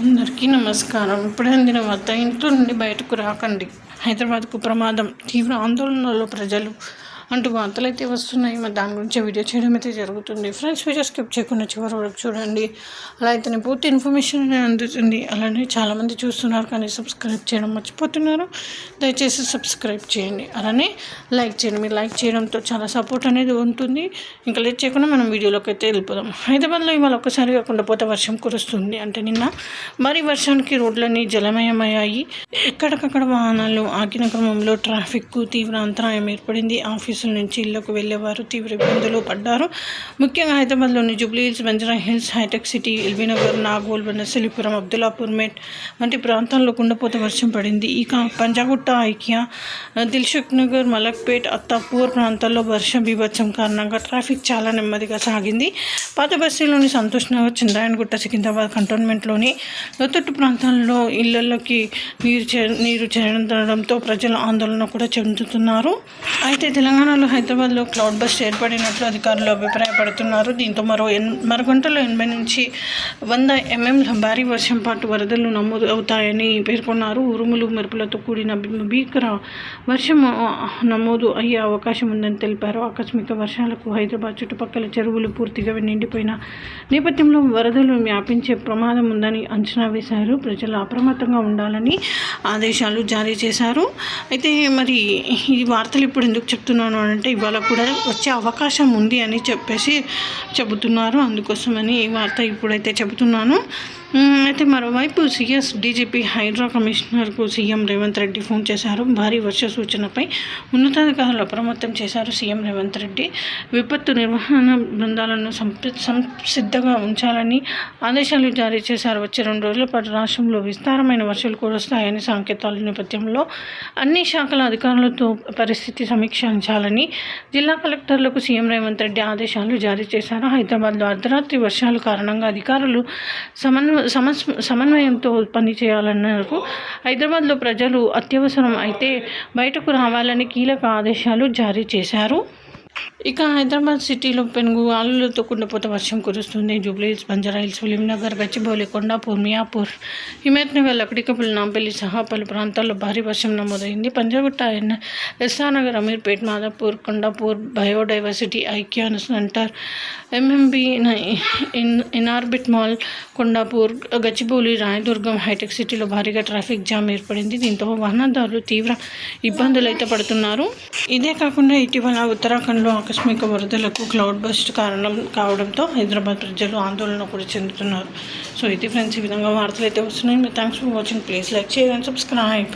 అందరికీ నమస్కారం. ఇప్పుడే అందిన ఇంట్లో నుండి బయటకు రాకండి. హైదరాబాద్కు ప్రమాదం. తీవ్ర ఆందోళనలో ప్రజలు అంటూ వార్తలు అయితే వస్తున్నాయి. మరి దాని గురించి వీడియో చేయడం అయితే జరుగుతుంది. ఫ్రెండ్స్ వీడియో స్కిప్ చేయకుండా చివరి వరకు చూడండి. అలా అయితేనే పూర్తి ఇన్ఫర్మేషన్ అందుతుంది. అలానే చాలామంది చూస్తున్నారు కానీ సబ్స్క్రైబ్ చేయడం మర్చిపోతున్నారు. దయచేసి సబ్స్క్రైబ్ చేయండి. అలానే లైక్ చేయండి. మీరు లైక్ చేయడంతో చాలా సపోర్ట్ అనేది ఉంటుంది. ఇంకా లేట్ చేయకుండా మనం వీడియోలోకి అయితే వెళ్ళిపోదాం. హైదరాబాద్లో ఇవాళ కాకుండా పోతే వర్షం కురుస్తుంది. అంటే నిన్న మరి వర్షానికి రోడ్లన్నీ జలమయమయ్యాయి. ఎక్కడికక్కడ వాహనాలు ఆగిన క్రమంలో ట్రాఫిక్కు తీవ్ర అంతరాయం ఏర్పడింది. ఆఫీస్ ఆఫీసుల నుంచి ఇళ్ళకు వెళ్ళేవారు తీవ్ర ఇబ్బందులు పడ్డారు. ముఖ్యంగా హైదరాబాద్లోని జూబ్లీహిల్స్ బంజరా బంజారా హిల్స్ హైటెక్ సిటీ ఎల్బీనగర్ నాగోల్ వనసలిపురం అబ్దుల్లాపూర్ మేట్ వంటి ప్రాంతాల్లో కుండపోత వర్షం పడింది. ఇక పంజాగుట్ట ఐక్య దిల్షుక్ నగర్ మలక్పేట్ అత్తాపూర్ ప్రాంతాల్లో వర్షం బీభత్సం కారణంగా ట్రాఫిక్ చాలా నెమ్మదిగా సాగింది. పాత బస్తీలోని సంతోష్ నగర్ చంద్రాయణగుట్ట సికింద్రాబాద్ కంటోన్మెంట్లోని లోతట్టు ప్రాంతాల్లో ఇళ్ళలోకి నీరు చే నీరు చేరడంతో ప్రజలు ఆందోళన కూడా చెందుతున్నారు. అయితే తెలంగాణ తెలంగాణలో హైదరాబాద్లో క్లౌడ్ బస్ట్ ఏర్పడినట్లు అధికారులు అభిప్రాయపడుతున్నారు. దీంతో మరో ఎన్ మరో గంటలో ఎనభై నుంచి వంద ఎంఎంల భారీ వర్షం పాటు వరదలు నమోదు అవుతాయని పేర్కొన్నారు. ఉరుములు మెరుపులతో కూడిన భీకర వర్షం నమోదు అయ్యే అవకాశం ఉందని తెలిపారు. ఆకస్మిక వర్షాలకు హైదరాబాద్ చుట్టుపక్కల చెరువులు పూర్తిగా నిండిపోయిన నేపథ్యంలో వరదలు వ్యాపించే ప్రమాదం ఉందని అంచనా వేశారు. ప్రజలు అప్రమత్తంగా ఉండాలని ఆదేశాలు జారీ చేశారు. అయితే మరి ఈ వార్తలు ఇప్పుడు ఎందుకు చెప్తున్నాను అంటే ఇవాళ కూడా వచ్చే అవకాశం ఉంది అని చెప్పేసి చెబుతున్నారు. అందుకోసమని ఈ వార్త ఇప్పుడైతే చెబుతున్నాను. అయితే మరోవైపు సీఎస్ డీజీపీ హైడ్రా కమిషనర్కు సీఎం రేవంత్ రెడ్డి ఫోన్ చేశారు. భారీ వర్ష సూచనపై ఉన్నతాధికారులు అప్రమత్తం చేశారు సీఎం రేవంత్ రెడ్డి. విపత్తు నిర్వహణ బృందాలను సంసిద్ధంగా ఉంచాలని ఆదేశాలు జారీ చేశారు. వచ్చే రెండు రోజుల పాటు రాష్ట్రంలో విస్తారమైన వర్షాలు కురుస్తాయని సంకేతాల నేపథ్యంలో అన్ని శాఖల అధికారులతో పరిస్థితి సమీక్షించాలని జిల్లా కలెక్టర్లకు సీఎం రేవంత్ రెడ్డి ఆదేశాలు జారీ చేశారు. హైదరాబాద్లో అర్ధరాత్రి వర్షాల కారణంగా అధికారులు సమన్వ సమస్ సమన్వయంతో పనిచేయాలన్నారు హైదరాబాద్లో ప్రజలు అత్యవసరం అయితే బయటకు రావాలని కీలక ఆదేశాలు జారీ చేశారు. ఇక హైదరాబాద్ సిటీలో పెనుగు ఆలులతో కుండపోత వర్షం కురుస్తుంది. జూబ్లీహిల్స్ బంజారాహిల్స్ ఫిలింనగర్ గచ్చిబౌలి కొండాపూర్ మియాపూర్ హిమేత్ నగర్ నాంపల్లి సహా పలు ప్రాంతాల్లో భారీ వర్షం నమోదైంది. Panjagutta N SR Nagar Ameerpet Madhapur Kondapur biodiversity ఐక్యాన్ centre MMB in Inorbit mall Kondapur Gachibowli Rayadurgam Hitech సిటీలో భారీగా ట్రాఫిక్ జామ్ ఏర్పడింది. దీంతో వాహనదారులు తీవ్ర ఇబ్బందులు అయితే పడుతున్నారు. ఇదే కాకుండా ఇటీవల ఉత్తరాఖండ్లో ఆకస్మిక వరదలకు క్లౌడ్ బస్ట్ కారణం కావడంతో హైదరాబాద్ ప్రజలు ఆందోళన కూడా చెందుతున్నారు. సో ఇది ఫ్రెండ్స్ ఈ విధంగా వార్తలు అయితే వస్తున్నాయి. Thanks for watching. Please like చేయండి సబ్స్క్రైబ్.